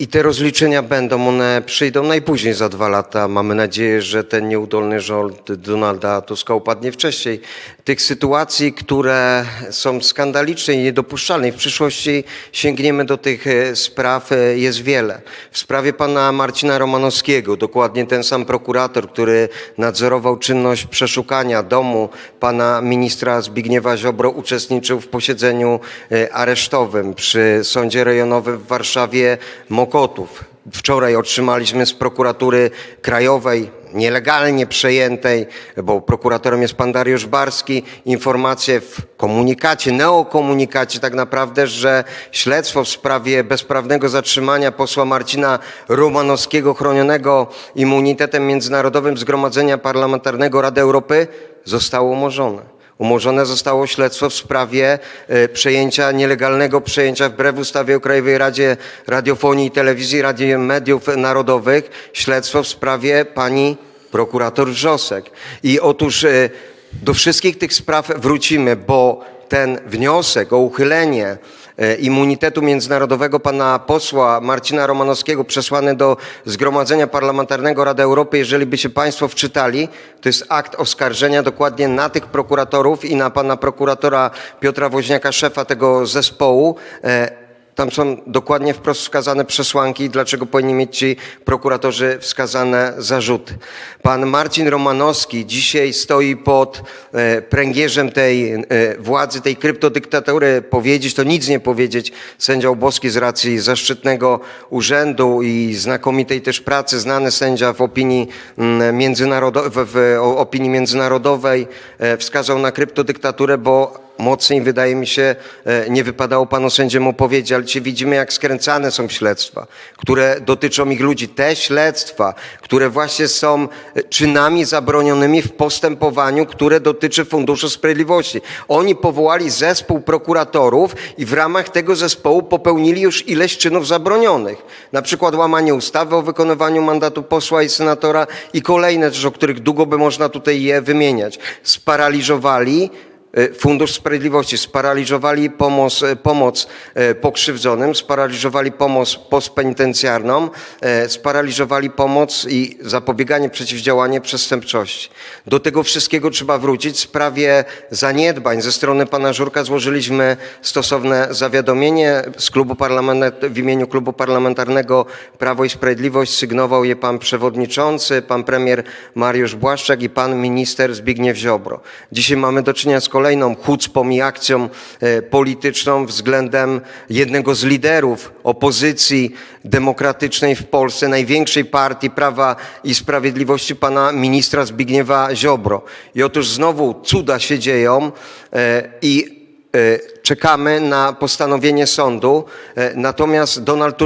I te rozliczenia będą, one przyjdą najpóźniej za dwa lata. Mamy nadzieję, że ten nieudolny rząd Donalda Tuska upadnie wcześniej. Tych sytuacji, które są skandaliczne i niedopuszczalne i w przyszłości sięgniemy do tych e, spraw, e, jest wiele. W sprawie pana Marcina Romanowskiego, dokładnie ten sam prokurator, który nadzorował czynność przeszukania domu pana ministra Zbigniewa Ziobro, uczestniczył w posiedzeniu e, aresztowym przy Sądzie Rejonowym w Warszawie Mokotów. Wczoraj otrzymaliśmy z prokuratury krajowej, nielegalnie przejętej, bo prokuratorem jest pan Dariusz Barski, informację w komunikacie, neokomunikacie tak naprawdę, że śledztwo w sprawie bezprawnego zatrzymania posła Marcina Romanowskiego chronionego immunitetem międzynarodowym Zgromadzenia Parlamentarnego Rady Europy zostało umorzone. Umorzone zostało śledztwo w sprawie e, przejęcia, nielegalnego przejęcia wbrew ustawie o Krajowej Radzie Radiofonii i Telewizji, Rady Mediów Narodowych, śledztwo w sprawie pani prokurator Wrzosek. I otóż e, do wszystkich tych spraw wrócimy, bo ten wniosek o uchylenie immunitetu międzynarodowego pana posła Marcina Romanowskiego przesłany do Zgromadzenia Parlamentarnego Rady Europy, jeżeli by się państwo wczytali, to jest akt oskarżenia dokładnie na tych prokuratorów i na pana prokuratora Piotra Woźniaka, szefa tego zespołu. Tam są dokładnie wprost wskazane przesłanki, dlaczego powinni mieć ci prokuratorzy wskazane zarzuty. Pan Marcin Romanowski dzisiaj stoi pod e, pręgierzem tej e, władzy, tej kryptodyktatury. Powiedzieć to nic nie powiedzieć. Sędzia Boski z racji zaszczytnego urzędu i znakomitej też pracy, znany sędzia w opinii mm, w opinii międzynarodowej e, wskazał na kryptodyktaturę, bo mocniej, wydaje mi się, e, nie wypadało panu sędziemu powiedzieć, ale dzisiaj widzimy, jak skręcane są śledztwa, które dotyczą ich ludzi. Te śledztwa, które właśnie są e, czynami zabronionymi w postępowaniu, które dotyczy Funduszu Sprawiedliwości. Oni powołali zespół prokuratorów i w ramach tego zespołu popełnili już ileś czynów zabronionych. Na przykład łamanie ustawy o wykonywaniu mandatu posła i senatora i kolejne też, o których długo by można tutaj je wymieniać. Sparaliżowali Fundusz Sprawiedliwości sparaliżowali pomoc, e, pomoc e, pokrzywdzonym, sparaliżowali pomoc postpenitencjarną, e, sparaliżowali pomoc i zapobieganie, przeciwdziałanie przestępczości. Do tego wszystkiego trzeba wrócić. W sprawie zaniedbań ze strony pana Żurka złożyliśmy stosowne zawiadomienie z klubu w imieniu Klubu Parlamentarnego Prawo i Sprawiedliwość. Sygnował je pan przewodniczący, pan premier Mariusz Błaszczak i pan minister Zbigniew Ziobro. Dzisiaj mamy do czynienia z kolejną chucpą i akcją e, polityczną względem jednego z liderów opozycji demokratycznej w Polsce, największej partii Prawa i Sprawiedliwości, pana ministra Zbigniewa Ziobro. I otóż znowu cuda się dzieją e, i e, czekamy na postanowienie sądu, e, natomiast Donald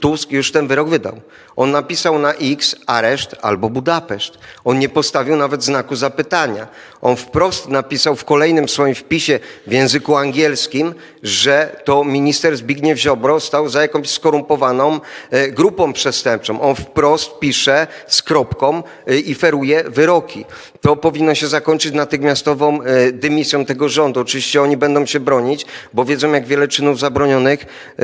Tusk- już ten wyrok wydał. On napisał na X areszt albo Budapeszt. On nie postawił nawet znaku zapytania. On wprost napisał w kolejnym swoim wpisie w języku angielskim, że to minister Zbigniew Ziobro stał za jakąś skorumpowaną e, grupą przestępczą. On wprost pisze z kropką e, i feruje wyroki. To powinno się zakończyć natychmiastową dymisją tego rządu. Oczywiście oni będą się bronić, bo wiedzą, jak wiele czynów zabronionych e,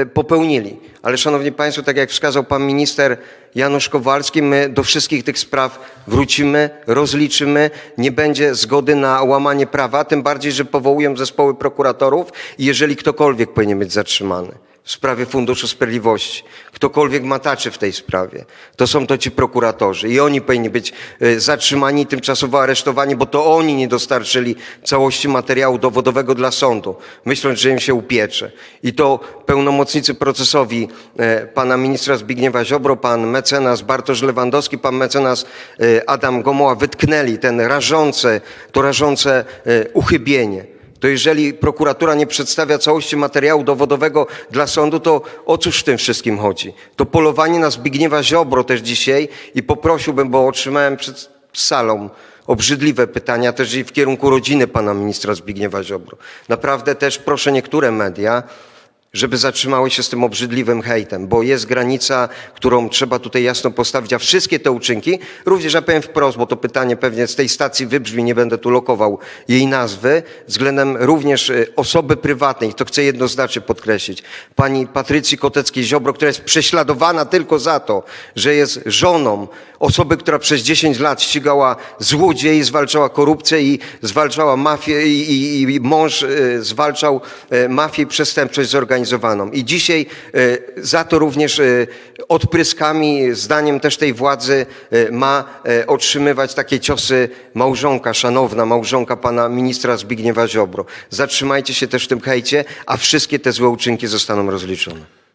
e, popełnili. Ale szanowni państwo, tak jak wskazał pan minister Janusz Kowalski, my do wszystkich tych spraw wrócimy, rozliczymy. Nie będzie zgody na łamanie prawa, tym bardziej, że powołują zespoły prokuratorów i jeżeli ktokolwiek powinien być zatrzymany w sprawie Funduszu Sprawiedliwości, ktokolwiek mataczy w tej sprawie, to są to ci prokuratorzy i oni powinni być e, zatrzymani tymczasowo aresztowani, bo to oni nie dostarczyli całości materiału dowodowego dla sądu, myśląc, że im się upiecze. I to pełnomocnicy procesowi e, pana ministra Zbigniewa Ziobro, pan mecenas Bartosz Lewandowski, pan mecenas e, Adam Gomoła wytknęli ten rażące, to rażące e, uchybienie to jeżeli prokuratura nie przedstawia całości materiału dowodowego dla sądu, to o cóż w tym wszystkim chodzi? To polowanie na Zbigniewa Ziobro też dzisiaj i poprosiłbym, bo otrzymałem przed salą obrzydliwe pytania też i w kierunku rodziny pana ministra Zbigniewa Ziobro. Naprawdę też proszę niektóre media, żeby zatrzymały się z tym obrzydliwym hejtem, bo jest granica, którą trzeba tutaj jasno postawić, a wszystkie te uczynki, również ja powiem wprost, bo to pytanie pewnie z tej stacji wybrzmi, nie będę tu lokował jej nazwy, względem również y, osoby prywatnej, to chcę jednoznacznie podkreślić, pani Patrycji Koteckiej-Ziobro, która jest prześladowana tylko za to, że jest żoną osoby, która przez 10 lat ścigała złodziei, zwalczała korupcję i zwalczała mafię i, i, i mąż y, zwalczał y, mafię i przestępczość zorganizowaną. I dzisiaj y, za to również y, odpryskami, zdaniem też tej władzy y, ma y, otrzymywać takie ciosy małżonka, szanowna małżonka pana ministra Zbigniewa Ziobro. Zatrzymajcie się też w tym hejcie, a wszystkie te złe uczynki zostaną rozliczone.